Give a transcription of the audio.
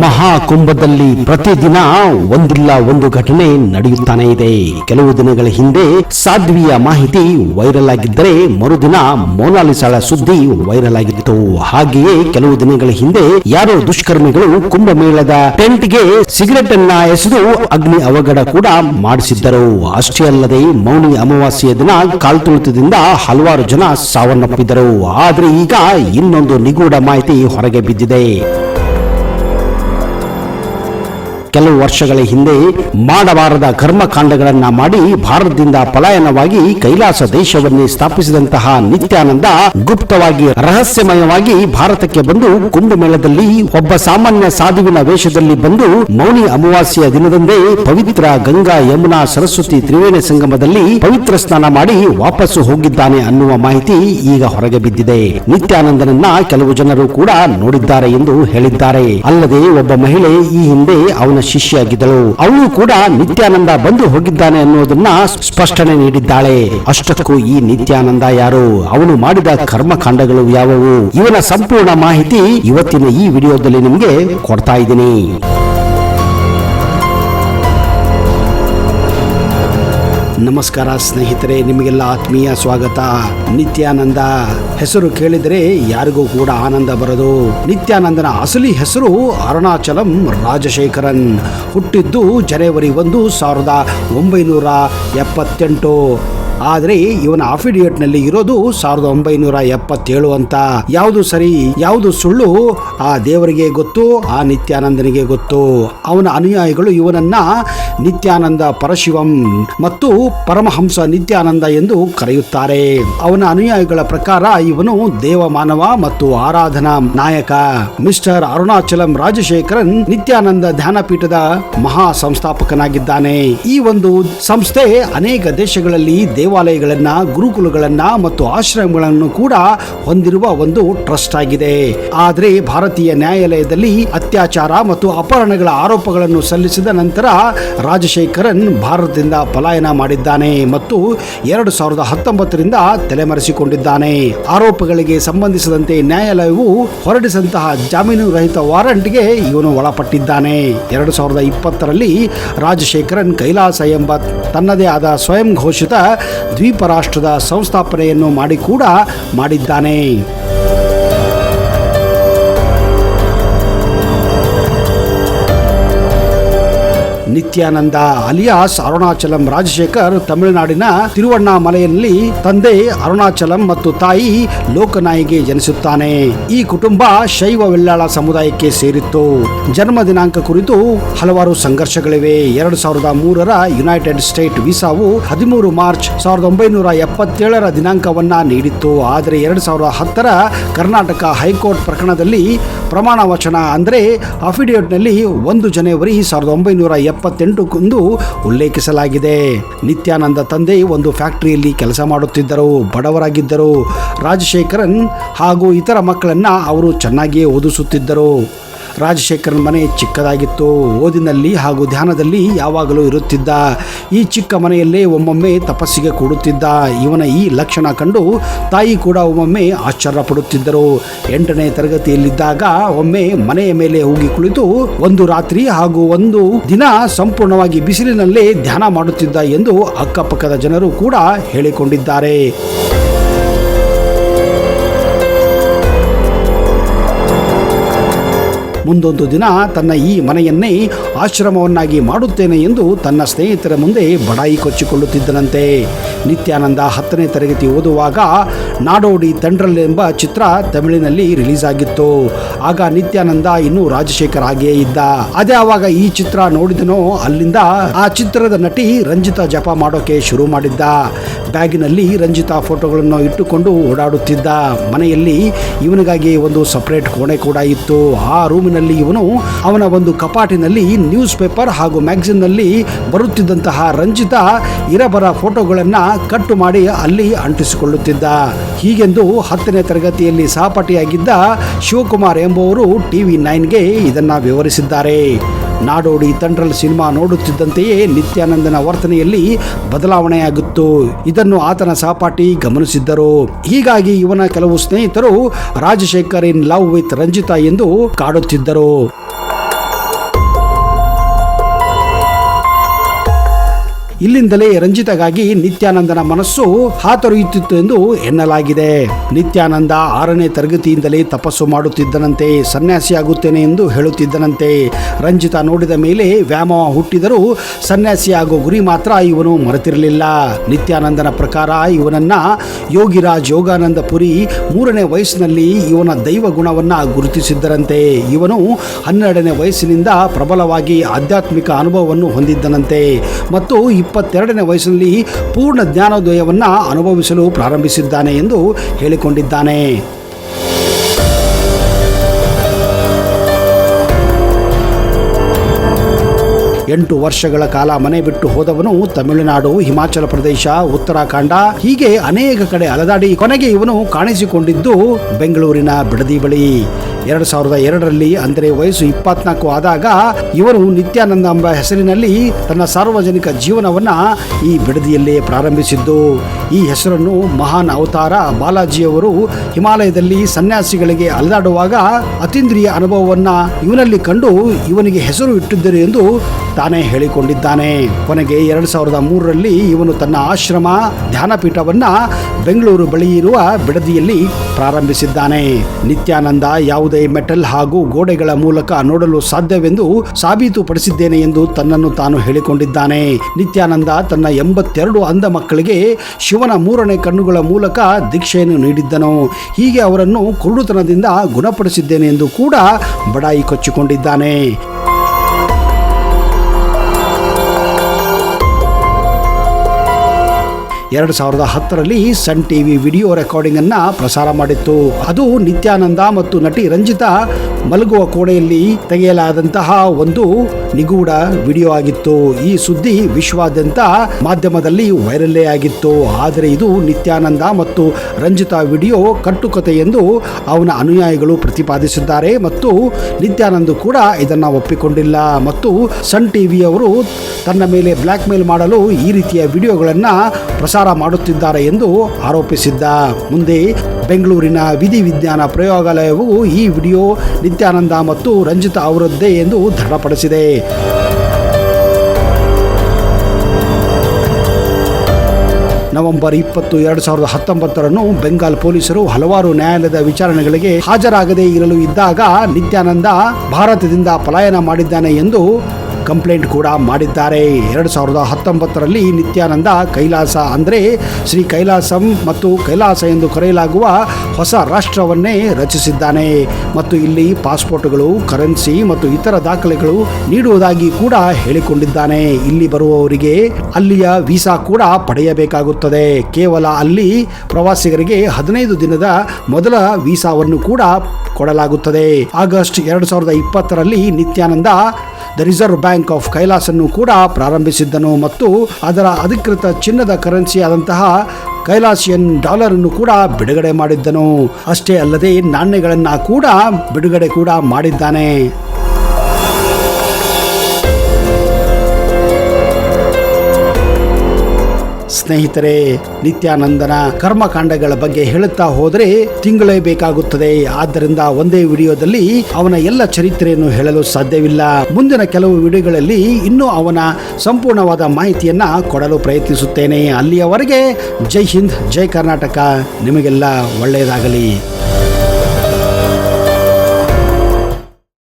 ಮಹಾಕುಂಭದಲ್ಲಿ ಪ್ರತಿದಿನ ಒಂದಿಲ್ಲ ಒಂದು ಘಟನೆ ನಡೆಯುತ್ತಾನೆ ಇದೆ. ಕೆಲವು ದಿನಗಳ ಹಿಂದೆ ಸಾಧ್ವಿಯ ಮಾಹಿತಿ ವೈರಲ್ ಆಗಿದ್ದರೆ ಮರುದಿನ ಮೋನಾಲಿಸಾಳ ಸುದ್ದಿ ವೈರಲ್ ಆಗಿತ್ತು. ಹಾಗೆಯೇ ಕೆಲವು ದಿನಗಳ ಹಿಂದೆ ಯಾರೋ ದುಷ್ಕರ್ಮಿಗಳು ಕುಂಭಮೇಳದ ಟೆಂಟ್ಗೆ ಸಿಗರೆಟ್ ಅನ್ನ ಎಸೆದು ಅಗ್ನಿ ಅವಘಡ ಕೂಡ ಮಾಡಿಸಿದ್ದರು. ಅಷ್ಟೇ ಅಲ್ಲದೆ ಮೌನಿ ಅಮಾವಾಸ್ಯೆಯ ದಿನ ಕಾಲ್ತುಳಿತದಿಂದ ಹಲವಾರು ಜನ ಸಾವನ್ನಪ್ಪಿದರು ಆದರೆ ಈಗ ಇನ್ನೊಂದು ನಿಗೂಢ ಮಾಹಿತಿ ಹೊರಗೆ ಬಿದ್ದಿದೆ. ಕೆಲವು ವರ್ಷಗಳ ಹಿಂದೆ ಮಾಡಬಾರದ ಕರ್ಮಕಾಂಡಗಳನ್ನ ಮಾಡಿ ಭಾರತದಿಂದ ಪಲಾಯನವಾಗಿ ಕೈಲಾಸ ದೇಶವನ್ನೇ ಸ್ಥಾಪಿಸಿದಂತಹ ನಿತ್ಯಾನಂದ ಗುಪ್ತವಾಗಿ ರಹಸ್ಯಮಯವಾಗಿ ಭಾರತಕ್ಕೆ ಬಂದು ಕುಂಭಮೇಳದಲ್ಲಿ ಒಬ್ಬ ಸಾಮಾನ್ಯ ಸಾಧುವಿನ ವೇಷದಲ್ಲಿ ಬಂದು ಮೌನಿ ಅಮಾವಾಸ್ಯೆಯ ದಿನದಂದೇ ಪವಿತ್ರ ಗಂಗಾ ಯಮುನಾ ಸರಸ್ವತಿ ತ್ರಿವೇಣಿ ಸಂಗಮದಲ್ಲಿ ಪವಿತ್ರ ಸ್ನಾನ ಮಾಡಿ ವಾಪಸ್ಸು ಹೋಗಿದ್ದಾನೆ ಅನ್ನುವ ಮಾಹಿತಿ ಈಗ ಹೊರಗೆ ಬಿದ್ದಿದೆ. ನಿತ್ಯಾನಂದನನ್ನ ಕೆಲವು ಜನರು ಕೂಡ ನೋಡಿದ್ದಾರೆ ಎಂದು ಹೇಳಿದ್ದಾರೆ. ಅಲ್ಲದೆ ಒಬ್ಬ ಮಹಿಳೆ ಈ ಹಿಂದೆ ಅವನ ಶಿಷ್ಯಾಗಿದ್ದಳು. ಅವಳು ಕೂಡ ನಿತ್ಯಾನಂದ ಬಂದು ಹೋಗಿದ್ದಾನೆ ಅನ್ನೋದನ್ನ ಸ್ಪಷ್ಟನೆ ನೀಡಿದ್ದಾಳೆ. ಅಷ್ಟಕ್ಕೂ ಈ ನಿತ್ಯಾನಂದ ಯಾರು? ಅವನು ಮಾಡಿದ ಕರ್ಮಕಾಂಡಗಳು ಯಾವುವು? ಇವನ ಸಂಪೂರ್ಣ ಮಾಹಿತಿ ಇವತ್ತಿನ ಈ ವಿಡಿಯೋದಲ್ಲಿ ನಿಮಗೆ ಕೊಡ್ತಾ ಇದ್ದೀನಿ. ನಮಸ್ಕಾರ ಸ್ನೇಹಿತರೆ, ನಿಮಗೆಲ್ಲ ಆತ್ಮೀಯ ಸ್ವಾಗತ. ನಿತ್ಯಾನಂದ ಹೆಸರು ಕೇಳಿದರೆ ಯಾರಿಗೂ ಕೂಡ ಆನಂದ ಬರದು. ನಿತ್ಯಾನಂದನ ಅಸಲಿ ಹೆಸರು ಅರುಣಾಚಲಂ ರಾಜಶೇಖರನ್. ಹುಟ್ಟಿದ್ದು ಜನವರಿ ಒಂದು ಸಾವಿರದ ಒಂಬೈನೂರ ಎಪ್ಪತ್ತೆಂಟು. ಆದರೆ ಇವನ ಅಫಿಡಿಯೇಟ್ನಲ್ಲಿ ಇರೋದು ಸಾವಿರದ ಒಂಬೈನೂರ ಎಪ್ಪತ್ತೇಳು ಅಂತ. ಯಾವುದು ಸರಿ, ಯಾವುದು ಸುಳ್ಳು, ಆ ದೇವರಿಗೆ ಗೊತ್ತು, ಆ ನಿತ್ಯಾನಂದನಿಗೆ ಗೊತ್ತು. ಅವನ ಅನುಯಾಯಿಗಳು ಇವನನ್ನ ನಿತ್ಯಾನಂದ ಪರಶಿವಂ ಮತ್ತು ಪರಮಹಂಸ ನಿತ್ಯಾನಂದ ಎಂದು ಕರೆಯುತ್ತಾರೆ. ಅವನ ಅನುಯಾಯಿಗಳ ಪ್ರಕಾರ ಇವನು ದೇವ ಮಾನವ ಮತ್ತು ಆರಾಧನಾ ನಾಯಕ. ಮಿಸ್ಟರ್ ಅರುಣಾಚಲಂ ರಾಜಶೇಖರನ್ ನಿತ್ಯಾನಂದ ಧ್ಯಾನಪೀಠದ ಮಹಾ ಸಂಸ್ಥಾಪಕನಾಗಿದ್ದಾನೆ. ಈ ಒಂದು ಸಂಸ್ಥೆ ಅನೇಕ ದೇಶಗಳಲ್ಲಿ ದೇವಾಲಯಗಳನ್ನ, ಗುರುಕುಲಗಳನ್ನು ಮತ್ತು ಆಶ್ರಮಗಳನ್ನು ಕೂಡ ಹೊಂದಿರುವ ಒಂದು ಟ್ರಸ್ಟ್ ಆಗಿದೆ. ಆದರೆ ಭಾರತೀಯ ನ್ಯಾಯಾಲಯದಲ್ಲಿ ಅತ್ಯಾಚಾರ ಮತ್ತು ಅಪಹರಣಗಳ ಆರೋಪಗಳನ್ನು ಸಲ್ಲಿಸಿದ ನಂತರ ರಾಜಶೇಖರನ್ ಭಾರತದಿಂದ ಪಲಾಯನ ಮಾಡಿದ್ದಾನೆ ಮತ್ತು ಎರಡು ಸಾವಿರದ ಹತ್ತೊಂಬತ್ತರಿಂದ ತಲೆಮರೆಸಿಕೊಂಡಿದ್ದಾನೆ. ಆರೋಪಗಳಿಗೆ ಸಂಬಂಧಿಸಿದಂತೆ ನ್ಯಾಯಾಲಯವು ಹೊರಡಿಸಿದಂತಹ ಜಾಮೀನು ರಹಿತ ವಾರಂಟ್ಗೆ ಇವನು ಒಳಪಟ್ಟಿದ್ದಾನೆ. ಎರಡು ಸಾವಿರದ ಇಪ್ಪತ್ತರಲ್ಲಿ ರಾಜಶೇಖರನ್ ಕೈಲಾಸ ಎಂಬ ತನ್ನದೇ ಆದ ಸ್ವಯಂ ಘೋಷಿತ ದ್ವೀಪ ರಾಷ್ಟ್ರದ ಸಂಸ್ಥಾಪನೆಯನ್ನು ಮಾಡಿ ಕೂಡ ಮಾಡಿದ್ದಾನೆ. ನಿತ್ಯಾನಂದ ಅಲಿಯಾಸ್ ಅರುಣಾಚಲಂ ರಾಜಶೇಖರ್ ತಮಿಳುನಾಡಿನ ತಿರುವಣ್ಣಾಮಲೆಯಲ್ಲಿ ತಂದೆ ಅರುಣಾಚಲಂ ಮತ್ತು ತಾಯಿ ಲೋಕನಾಯಿಗೆ ಜನಿಸುತ್ತಾನೆ. ಈ ಕುಟುಂಬ ಶೈವ ವೆಲ್ಲಾಳ ಸಮುದಾಯಕ್ಕೆ ಸೇರಿತ್ತು. ಜನ್ಮ ದಿನಾಂಕ ಕುರಿತು ಹಲವಾರು ಸಂಘರ್ಷಗಳಿವೆ. ಎರಡು ಸಾವಿರದ ಮೂರರ ಯುನೈಟೆಡ್ ಸ್ಟೇಟ್ ವೀಸಾವು ಹದಿಮೂರು ಮಾರ್ಚ್ ಸಾವಿರದ ಒಂಬೈನೂರ ಎಪ್ಪತ್ತೇಳರ ದಿನಾಂಕವನ್ನ ನೀಡಿತ್ತು. ಆದರೆ ಎರಡು ಸಾವಿರದ ಹತ್ತರ ಕರ್ನಾಟಕ ಹೈಕೋರ್ಟ್ ಪ್ರಕರಣದಲ್ಲಿ ಪ್ರಮಾಣ ವಚನ ಅಂದರೆ ಅಫಿಡೇವಿಟ್ನಲ್ಲಿ ಒಂದು ಜನವರಿ ಸಾವಿರದ ಒಂಬೈನೂರ ಎಪ್ಪತ್ತೆಂಟಕ್ಕಂದು ಉಲ್ಲೇಖಿಸಲಾಗಿದೆ. ನಿತ್ಯಾನಂದ ತಂದೆ ಒಂದು ಫ್ಯಾಕ್ಟರಿಯಲ್ಲಿ ಕೆಲಸ ಮಾಡುತ್ತಿದ್ದರು, ಬಡವರಾಗಿದ್ದರು. ರಾಜಶೇಖರನ್ ಹಾಗೂ ಇತರ ಮಕ್ಕಳನ್ನ ಅವರು ಚೆನ್ನಾಗಿಯೇ ಓದಿಸುತ್ತಿದ್ದರು. ರಾಜಶೇಖರನ್ ಮನೆ ಚಿಕ್ಕದಾಗಿತ್ತು. ಓದಿನಲ್ಲಿ ಹಾಗೂ ಧ್ಯಾನದಲ್ಲಿ ಯಾವಾಗಲೂ ಇರುತ್ತಿದ್ದ. ಈ ಚಿಕ್ಕ ಮನೆಯಲ್ಲೇ ಒಮ್ಮೊಮ್ಮೆ ತಪಸ್ಸಿಗೆ ಕೂಡುತ್ತಿದ್ದ. ಇವನ ಈ ಲಕ್ಷಣ ಕಂಡು ತಾಯಿ ಕೂಡ ಒಮ್ಮೊಮ್ಮೆ ಆಶ್ಚರ್ಯ ಪಡುತ್ತಿದ್ದರು ಎಂಟನೇ ತರಗತಿಯಲ್ಲಿದ್ದಾಗ ಒಮ್ಮೆ ಮನೆಯ ಮೇಲೆ ಹೋಗಿ ಕುಳಿತು ಒಂದು ರಾತ್ರಿ ಹಾಗೂ ಒಂದು ದಿನ ಸಂಪೂರ್ಣವಾಗಿ ಬಿಸಿಲಿನಲ್ಲೇ ಧ್ಯಾನ ಮಾಡುತ್ತಿದ್ದ ಎಂದು ಅಕ್ಕಪಕ್ಕದ ಜನರು ಕೂಡ ಹೇಳಿಕೊಂಡಿದ್ದಾರೆ. ಮುಂದೊಂದು ದಿನ ತನ್ನ ಈ ಮನೆಯನ್ನೇ ಆಶ್ರಮವನ್ನಾಗಿ ಮಾಡುತ್ತೇನೆ ಎಂದು ತನ್ನ ಸ್ನೇಹಿತರ ಮುಂದೆ ಬಡಾಯಿ ಕೊಚ್ಚಿಕೊಳ್ಳುತ್ತಿದ್ದನಂತೆ. ನಿತ್ಯಾನಂದ ಹತ್ತನೇ ತರಗತಿ ಓದುವಾಗ ನಾಡೋಡಿ ತಂಡ್ರಲ್ ಎಂಬ ಚಿತ್ರ ತಮಿಳಿನಲ್ಲಿ ರಿಲೀಸ್ ಆಗಿತ್ತು ಆಗ ನಿತ್ಯಾನಂದ ಇನ್ನೂ ರಾಜಶೇಖರ್ ಹಾಗೆಯೇ ಇದ್ದ. ಅದೇ ಆವಾಗ ಈ ಚಿತ್ರ ನೋಡಿದನೋ ಅಲ್ಲಿಂದ ಆ ಚಿತ್ರದ ನಟಿ ರಂಜಿತಾ ಜಪ ಮಾಡೋಕೆ ಶುರು ಮಾಡಿದ್ದ. ಬ್ಯಾಗಿನಲ್ಲಿ ರಂಜಿತಾ ಫೋಟೋಗಳನ್ನು ಇಟ್ಟುಕೊಂಡು ಓಡಾಡುತ್ತಿದ್ದ ಮನೆಯಲ್ಲಿ ಇವನಿಗಾಗಿ ಒಂದು ಸಪರೇಟ್ ಕೋಣೆ ಕೂಡ ಇತ್ತು. ಆ ರೂಮಿನಲ್ಲಿ ಇವನು ಅವನ ಒಂದು ಕಪಾಟಿನಲ್ಲಿ ನ್ಯೂಸ್ ಪೇಪರ್ ಹಾಗೂ ಮ್ಯಾಗಝಿನ್ನಲ್ಲಿ ಬರುತ್ತಿದ್ದಂತಹ ರಂಜಿತಾ ಇರಬರ ಫೋಟೋಗಳನ್ನು ಕಟ್ಟು ಮಾಡಿ ಅಲ್ಲಿ ಅಂಟಿಸಿಕೊಳ್ಳುತ್ತಿದ್ದ. ಹೀಗೆಂದು ಹತ್ತನೇ ತರಗತಿಯಲ್ಲಿ ಸಹಪಾಠಿಯಾಗಿದ್ದ ಶಿವಕುಮಾರ್ ಎಂಬುವರು ಟಿವಿ ನೈನ್ಗೆ ಇದನ್ನು ವಿವರಿಸಿದ್ದಾರೆ. ನಾಡೋಡಿ ತಂಡ್ರಲ್ ಸಿನಿಮಾ ನೋಡುತ್ತಿದ್ದಂತೆಯೇ ನಿತ್ಯಾನಂದನ ವರ್ತನೆಯಲ್ಲಿ ಬದಲಾವಣೆಯಾಗಿತ್ತು. ಇದನ್ನು ಆತನ ಸಹಪಾಠಿ ಗಮನಿಸಿದ್ದರು. ಹೀಗಾಗಿ ಇವನ ಕೆಲವು ಸ್ನೇಹಿತರು Rajasekhar in love with Ranjitha ಎಂದು ಕಾಡುತ್ತಿದ್ದರು. ಇಲ್ಲಿಂದಲೇ ರಂಜಿತಗಾಗಿ ನಿತ್ಯಾನಂದನ ಮನಸ್ಸು ಹಾತೊರೆಯುತ್ತಿತ್ತು ಎಂದು ಎನ್ನಲಾಗಿದೆ. ನಿತ್ಯಾನಂದ ಆರನೇ ತರಗತಿಯಿಂದಲೇ ತಪಸ್ಸು ಮಾಡುತ್ತಿದ್ದನಂತೆ ಸನ್ಯಾಸಿಯಾಗುತ್ತೇನೆ ಎಂದು ಹೇಳುತ್ತಿದ್ದನಂತೆ. ರಂಜಿತ ನೋಡಿದ ಮೇಲೆ ವ್ಯಾಮೋಹ ಹುಟ್ಟಿದರೂ ಸನ್ಯಾಸಿಯಾಗೋ ಗುರಿ ಮಾತ್ರ ಇವನು ಮರೆತಿರಲಿಲ್ಲ. ನಿತ್ಯಾನಂದನ ಪ್ರಕಾರ ಇವನನ್ನ ಯೋಗಿರಾಜ್ ಯೋಗಾನಂದ ಪುರಿ ಮೂರನೇ ವಯಸ್ಸಿನಲ್ಲಿ ಇವನ ದೈವ ಗುಣವನ್ನ ಗುರುತಿಸಿದ್ದರಂತೆ. ಇವನು ಹನ್ನೆರಡನೇ ವಯಸ್ಸಿನಿಂದ ಪ್ರಬಲವಾಗಿ ಆಧ್ಯಾತ್ಮಿಕ ಅನುಭವವನ್ನು ಹೊಂದಿದ್ದನಂತೆ. ಮತ್ತು ಇಪ್ಪತ್ತೆರಡನೇ ವಯಸ್ಸಿನಲ್ಲಿ ಪೂರ್ಣ ಜ್ಞಾನೋದಯವನ್ನು ಅನುಭವಿಸಲು ಪ್ರಾರಂಭಿಸಿದ್ದಾನೆ ಎಂದು ಹೇಳಿಕೊಂಡಿದ್ದಾನೆ. ಎಂಟು ವರ್ಷಗಳ ಕಾಲ ಮನೆ ಬಿಟ್ಟು ಹೋದವನು ತಮಿಳುನಾಡು, ಹಿಮಾಚಲ ಪ್ರದೇಶ, ಉತ್ತರಾಖಂಡ, ಹೀಗೆ ಅನೇಕ ಕಡೆ ಅಲದಾಡಿ ಕೊನೆಗೆ ಇವನು ಕಾಣಿಸಿಕೊಂಡಿದ್ದು ಬೆಂಗಳೂರಿನ ಬಿಡದಿ ಬಳಿ. ಎರಡು ಸಾವಿರದ ಎರಡರಲ್ಲಿ ಅಂದರೆ ವಯಸ್ಸು ಇಪ್ಪತ್ನಾಲ್ಕು ಆದಾಗ ಇವರು ನಿತ್ಯಾನಂದ ಎಂಬ ಹೆಸರಿನಲ್ಲಿ ತನ್ನ ಸಾರ್ವಜನಿಕ ಜೀವನವನ್ನು ಈ ಬಿಡದಿಯಲ್ಲೇ ಪ್ರಾರಂಭಿಸಿದ್ದು. ಈ ಹೆಸರನ್ನು ಮಹಾನ್ ಅವತಾರ ಬಾಲಾಜಿಯವರು ಹಿಮಾಲಯದಲ್ಲಿ ಸನ್ಯಾಸಿಗಳಿಗೆ ಅಲೆದಾಡುವಾಗ ಅತೀಂದ್ರಿಯ ಅನುಭವವನ್ನ ಇವನಲ್ಲಿ ಕಂಡು ಇವನಿಗೆ ಹೆಸರು ಇಟ್ಟಿದ್ದರು ಎಂದು ತಾನೇ ಹೇಳಿಕೊಂಡಿದ್ದಾನೆ. ಕೊನೆಗೆ ಎರಡ್ ಸಾವಿರದ ಮೂರರಲ್ಲಿ ಇವನು ತನ್ನ ಆಶ್ರಮ ಧ್ಯಾನಪೀಠವನ್ನ ಬೆಂಗಳೂರು ಬಳಿ ಇರುವ ಬಿಡದಿಯಲ್ಲಿ ಪ್ರಾರಂಭಿಸಿದ್ದಾನೆ. ನಿತ್ಯಾನಂದ ಯಾವುದೇ ಮೆಟಲ್ ಹಾಗೂ ಗೋಡೆಗಳ ಮೂಲಕ ನೋಡಲು ಸಾಧ್ಯವೆಂದು ಸಾಬೀತುಪಡಿಸಿದ್ದೇನೆ ಎಂದು ತನ್ನನ್ನು ತಾನು ಹೇಳಿಕೊಂಡಿದ್ದಾನೆ. ನಿತ್ಯಾನಂದ ತನ್ನ ಎಂಬತ್ತೆರಡು ಅಂಧ ಮಕ್ಕಳಿಗೆ ಶಿವನ ಮೂರನೇ ಕಣ್ಣುಗಳ ಮೂಲಕ ದೀಕ್ಷೆಯನ್ನು ನೀಡಿದ್ದನು. ಹೀಗೆ ಅವರನ್ನು ಕುರುಡುತನದಿಂದ ಗುಣಪಡಿಸಿದ್ದೇನೆ ಎಂದು ಕೂಡ ಬಡಾಯಿ ಕೊಚ್ಚಿಕೊಂಡಿದ್ದಾನೆ. ಎರಡು ಸಾವಿರದ ಹತ್ತರಲ್ಲಿ ಸನ್ ಟಿವಿ ವಿಡಿಯೋ ರೆಕಾರ್ಡಿಂಗ್ ಅನ್ನ ಪ್ರಸಾರ ಮಾಡಿತ್ತು. ಅದು ನಿತ್ಯಾನಂದ ಮತ್ತು ನಟಿ ರಂಜಿತಾ ಮಲಗುವ ಕೋಣೆಯಲ್ಲಿ ತೆಗೆಯಲಾದಂತಹ ಒಂದು ನಿಗೂಢ ವಿಡಿಯೋ ಆಗಿತ್ತು. ಈ ಸುದ್ದಿ ವಿಶ್ವಾದ್ಯಂತ ಮಾಧ್ಯಮದಲ್ಲಿ ವೈರಲ್ಲೇ ಆಗಿತ್ತು. ಆದರೆ ಇದು ನಿತ್ಯಾನಂದ ಮತ್ತು ರಂಜಿತಾ ವಿಡಿಯೋ ಕಟ್ಟುಕತೆ ಎಂದು ಅವನ ಅನುಯಾಯಿಗಳು ಪ್ರತಿಪಾದಿಸಿದ್ದಾರೆ. ಮತ್ತು ನಿತ್ಯಾನಂದ್ ಕೂಡ ಇದನ್ನು ಒಪ್ಪಿಕೊಂಡಿಲ್ಲ. ಮತ್ತು ಸನ್ ಟಿವಿಯವರು ತನ್ನ ಮೇಲೆ ಬ್ಲ್ಯಾಕ್ ಮೇಲ್ ಮಾಡಲು ಈ ರೀತಿಯ ವಿಡಿಯೋಗಳನ್ನು ಪ್ರಸಾರ ಮಾಡುತ್ತಿದ್ದಾರೆ ಎಂದು ಆರೋಪಿಸಿದ್ದ. ಮುಂದೆ ಬೆಂಗಳೂರಿನ ವಿಧಿ ವಿಜ್ಞಾನ ಪ್ರಯೋಗಾಲಯವು ಈ ವಿಡಿಯೋ ನಿತ್ಯಾನಂದ ಮತ್ತು ರಂಜಿತಾ ಅವರದ್ದೇ ಎಂದು ದೃಢಪಡಿಸಿದೆ. ನವೆಂಬರ್ ಇಪ್ಪತ್ತು ಎರಡು ಸಾವಿರದ ಹತ್ತೊಂಬತ್ತರನ್ನು ಬೆಂಗಾಲ್ ಪೊಲೀಸರು ಹಲವಾರು ನ್ಯಾಯಾಲಯದ ವಿಚಾರಣೆಗಳಿಗೆ ಹಾಜರಾಗದೇ ಇರಲು ಇದ್ದಾಗ ನಿತ್ಯಾನಂದ ಭಾರತದಿಂದ ಪಲಾಯನ ಮಾಡಿದ್ದಾನೆ ಎಂದು ಕಂಪ್ಲೇಂಟ್ ಕೂಡ ಮಾಡಿದ್ದಾರೆ. ಎರಡು ಸಾವಿರದ ಹತ್ತೊಂಬತ್ತರಲ್ಲಿ ನಿತ್ಯಾನಂದ, ಕೈಲಾಸ ಅಂದರೆ ಶ್ರೀ ಕೈಲಾಸಂ ಮತ್ತು ಕೈಲಾಸ ಎಂದು ಕರೆಯಲಾಗುವ ಹೊಸ ರಾಷ್ಟ್ರವನ್ನೇ ರಚಿಸಿದ್ದಾನೆ. ಮತ್ತು ಇಲ್ಲಿ ಪಾಸ್ಪೋರ್ಟ್ಗಳು, ಕರೆನ್ಸಿ ಮತ್ತು ಇತರ ದಾಖಲೆಗಳು ನೀಡುವುದಾಗಿ ಕೂಡ ಹೇಳಿಕೊಂಡಿದ್ದಾನೆ. ಇಲ್ಲಿ ಬರುವವರಿಗೆ ಅಲ್ಲಿಯ ವೀಸಾ ಕೂಡ ಪಡೆಯಬೇಕಾಗುತ್ತದೆ. ಕೇವಲ ಅಲ್ಲಿ ಪ್ರವಾಸಿಗರಿಗೆ ಹದಿನೈದು ದಿನದ ಮೊದಲ ವೀಸಾವನ್ನು ಕೂಡ ಕೊಡಲಾಗುತ್ತದೆ. ಆಗಸ್ಟ್ ಎರಡು ಸಾವಿರದ ಇಪ್ಪತ್ತರಲ್ಲಿ Nithyananda, the reserve bank of ಕೈಲಾಸನ್ನು ಕೂಡ ಪ್ರಾರಂಭಿಸಿದ್ದನು ಮತ್ತು ಅದರ ಅಧಿಕೃತ ಚಿನ್ನದ ಕರೆನ್ಸಿ ಆದಂತಹ ಕೈಲಾಸಿಯನ್ ಡಾಲರ್ ಅನ್ನು ಕೂಡ ಬಿಡುಗಡೆ ಮಾಡಿದ್ದನು. ಅಷ್ಟೇ ಅಲ್ಲದೆ ನಾಣ್ಯಗಳನ್ನ ಕೂಡ ಬಿಡುಗಡೆ ಕೂಡ ಮಾಡಿದ್ದಾನೆ. ಸ್ನೇಹಿತರೆ, ನಿತ್ಯಾನಂದನ ಕರ್ಮಕಾಂಡಗಳ ಬಗ್ಗೆ ಹೇಳುತ್ತಾ ಹೋದರೆ ತಿಂಗಳೇ ಬೇಕಾಗುತ್ತದೆ. ಆದ್ದರಿಂದ ಒಂದೇ ವಿಡಿಯೋದಲ್ಲಿ ಅವನ ಎಲ್ಲ ಚರಿತ್ರೆಯನ್ನು ಹೇಳಲು ಸಾಧ್ಯವಿಲ್ಲ. ಮುಂದಿನ ಕೆಲವು ವಿಡಿಯೋಗಳಲ್ಲಿ ಇನ್ನೂ ಅವನ ಸಂಪೂರ್ಣವಾದ ಮಾಹಿತಿಯನ್ನ ಕೊಡಲು ಪ್ರಯತ್ನಿಸುತ್ತೇನೆ. ಅಲ್ಲಿಯವರೆಗೆ ಜೈ ಹಿಂದ್, ಜೈ ಕರ್ನಾಟಕ. ನಿಮಗೆಲ್ಲ ಒಳ್ಳೆಯದಾಗಲಿ.